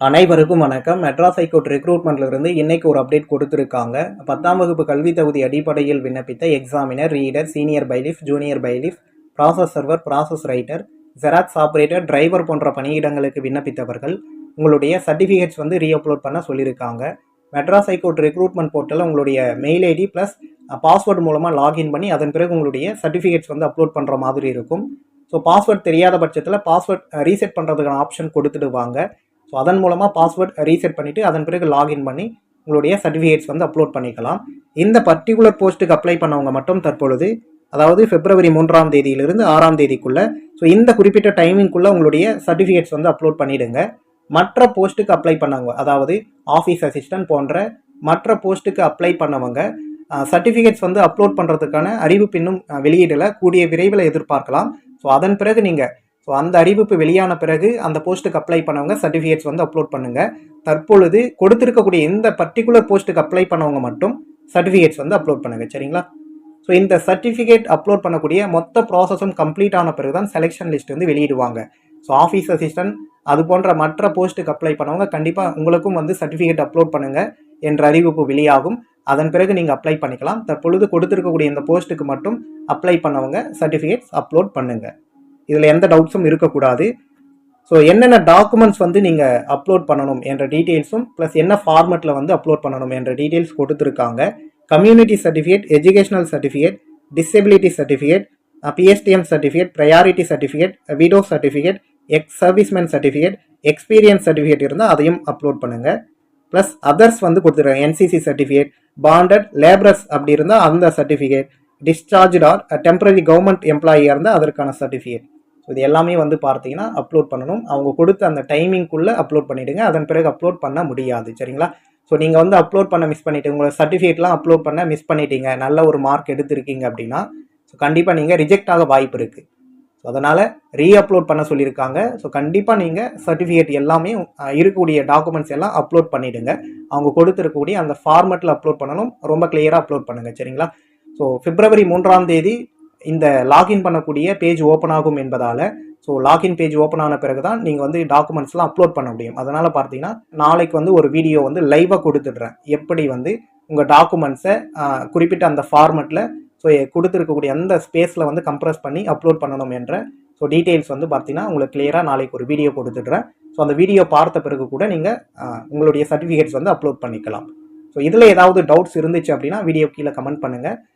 அனைவருக்கும் வணக்கம். மெட்ராஸ் ஹைகோர்ட் ரெக்ரூட்மெண்ட்லேருந்து இன்னைக்கு ஒரு அப்டேட் கொடுத்துருக்காங்க. பத்தாம் வகுப்பு கல்வி தகுதி அடிப்படையில் விண்ணப்பித்த examiner reader senior bailiff junior bailiff process server process writer xerox operator driver போன்ற பணியிடங்களுக்கு விண்ணப்பித்தவர்கள் உங்களுடைய சர்டிஃபிகேட்ஸ் வந்து ரீஅப்லோட் பண்ண சொல்லியிருக்காங்க. மெட்ராஸ் ஹைகோர்ட் ரெக்ரூட்மெண்ட் போர்ட்டலில் உங்களுடைய மெயில் ஐடி ப்ளஸ் பாஸ்வேர்டு மூலமாக லாகின் பண்ணி அதன் பிறகு உங்களுடைய சர்டிஃபிகேட்ஸ் வந்து அப்லோட் பண்ணுற மாதிரி இருக்கும். ஸோ பாஸ்வேர்ட் தெரியாத பட்சத்தில் பாஸ்வேர்ட் ரீசெட் பண்ணுறதுக்கான ஆப்ஷன் கொடுத்துடுவாங்க. ஸோ அதன் மூலமாக பாஸ்வேர்ட் ரீசெட் பண்ணிவிட்டு அதன் பிறகு லாகின் பண்ணி உங்களுடைய சர்டிஃபிகேட்ஸ் வந்து அப்லோட் பண்ணிக்கலாம். இந்த பர்டிகுலர் போஸ்ட்டுக்கு அப்ளை பண்ணவங்க மட்டும் தற்பொழுது அதாவது பிப்ரவரி மூன்றாம் தேதியிலிருந்து ஆறாம் தேதிக்குள்ளே ஸோ இந்த குறிப்பிட்ட டைமிங்குள்ளே உங்களுடைய சர்டிஃபிகேட்ஸ் வந்து அப்லோட் பண்ணிவிடுங்க மற்ற போஸ்ட்டுக்கு அப்ளை பண்ணவங்க அதாவது ஆஃபீஸ் அசிஸ்டன்ட் போன்ற மற்ற போஸ்ட்டுக்கு அப்ளை பண்ணவங்க சர்டிஃபிகேட்ஸ் வந்து அப்லோட் பண்ணுறதுக்கான அறிவிப்பு இன்னும் வெளியீடில் கூடிய விரைவில் எதிர்பார்க்கலாம். ஸோ அதன் பிறகு நீங்கள் ஸோ அந்த அறிவிப்பு வெளியான பிறகு அந்த போஸ்ட்டுக்கு அப்ளை பண்ணவங்க சர்டிஃபிகேட்ஸ் வந்து அப்லோட் பண்ணுங்கள் தற்பொழுது கொடுத்துருக்கக்கூடிய இந்த பர்டிகுலர் போஸ்ட்டுக்கு அப்ளை பண்ணவங்க மட்டும் சர்டிஃபிகேட்ஸ் வந்து அப்லோட் பண்ணுங்கள் சரிங்களா? ஸோ இந்த சர்டிஃபிகேட் அப்லோட் பண்ணக்கூடிய மொத்த ப்ராசஸும் கம்ப்ளீட் ஆன பிறகு தான் செலெக்ஷன் லிஸ்ட் வந்து வெளியிடுவாங்க. ஸோ ஆஃபீஸ் அசிஸ்டன்ட் அது போன்ற மற்ற போஸ்ட்டுக்கு அப்ளை பண்ணவங்க கண்டிப்பாக உங்களுக்கும் வந்து சர்டிஃபிகேட் அப்லோட் பண்ணுங்கள் என்ற அறிவிப்பு வெளியாகும். அதன் பிறகு நீங்கள் அப்ளை பண்ணிக்கலாம். தற்பொழுது கொடுத்துருக்கக்கூடிய இந்த போஸ்ட்டுக்கு மட்டும் அப்ளை பண்ணவங்க சர்டிஃபிகேட்ஸ் அப்லோட் பண்ணுங்கள் இதில் எந்த டவுட்ஸும் இருக்கக்கூடாது. ஸோ என்னென்ன டாக்குமெண்ட்ஸ் வந்து நீங்கள் அப்லோட் பண்ணணும் என்ற டீட்டெயில்ஸும் ப்ளஸ் என்ன ஃபார்மெட்டில் வந்து அப்லோட் பண்ணணும் என்ற டீட்டெயில்ஸ் கொடுத்துருக்காங்க. Community certificate educational certificate disability certificate PSTM certificate priority certificate widow certificate ex serviceman certificate experience certificate இருந்தால் அதையும் அப்லோட் பண்ணுங்கள் ப்ளஸ் அதர்ஸ் வந்து கொடுத்துருக்காங்க. என்சிசி சர்டிஃபிகேட் பாண்டட் லேபரர்ஸ் அப்படி இருந்தால் அந்த certificate discharge or temporary government எம்ப்ளாயியாக இருந்தால் அதற்கான சர்டிஃபிகேட் ஸோ இது எல்லாமே வந்து பார்த்தீங்கன்னா அப்லோட் பண்ணணும். அவங்க கொடுத்த அந்த டைமிங்குள்ளே அப்லோட் பண்ணிவிடுங்க அதன் பிறகு அப்லோட் பண்ண முடியாது. சரிங்களா? ஸோ நீங்கள் வந்து அப்லோட் பண்ண மிஸ் பண்ணிவிட்டு உங்களை சர்டிஃபிகேட்லாம் அப்லோட் பண்ண மிஸ் பண்ணிட்டீங்க. நல்ல ஒரு மார்க் எடுத்திருக்கீங்க அப்படின்னா ஸோ கண்டிப்பாக நீங்கள் ரிஜெக்ட் ஆக வாய்ப்பு இருக்குது ஸோ அதனால் ரீஅப்லோட் பண்ண சொல்லியிருக்காங்க. ஸோ கண்டிப்பாக நீங்கள் சர்டிஃபிகேட் எல்லாமே இருக்கக்கூடிய டாக்குமெண்ட்ஸ் எல்லாம் அப்லோட் பண்ணிவிடுங்க அவங்க கொடுத்துருக்கக்கூடிய அந்த ஃபார்மெட்டில் அப்லோட் பண்ணணும். ரொம்ப கிளியராக அப்லோட் பண்ணுங்கள் சரிங்களா? ஸோ பிப்ரவரி மூன்றாம் தேதி இந்த லாகின் பண்ணக்கூடிய பேஜ் ஓப்பன் ஆகும் என்பதால் ஸோ லாகின் பேஜ் ஓப்பன் ஆன பிறகு தான் நீங்கள் வந்து டாக்குமெண்ட்ஸ்லாம் அப்லோட் பண்ண முடியும். அதனால் பார்த்தீங்கன்னா நாளைக்கு வந்து ஒரு வீடியோ வந்து லைவாக கொடுத்துட்றேன். எப்படி வந்து உங்கள் டாக்குமெண்ட்ஸை குறிப்பிட்ட அந்த ஃபார்மெட்டில் ஸோ கொடுத்துருக்கக்கூடிய அந்த ஸ்பேஸில் வந்து கம்ப்ரஸ் பண்ணி அப்லோட் பண்ணணும் என்ற ஸோ டீட்டெயில்ஸ் வந்து பார்த்தீங்கன்னா உங்களுக்கு கிளியராக நாளைக்கு ஒரு வீடியோ கொடுத்துட்றேன். ஸோ அந்த வீடியோ பார்த்த பிறகு கூட நீங்கள் உங்களுடைய சர்டிஃபிகேட்ஸ் வந்து அப்லோட் பண்ணிக்கலாம். ஸோ இதில் ஏதாவது டவுட்ஸ் இருந்துச்சு அப்படின்னா வீடியோ கீழே கமெண்ட் பண்ணுங்கள்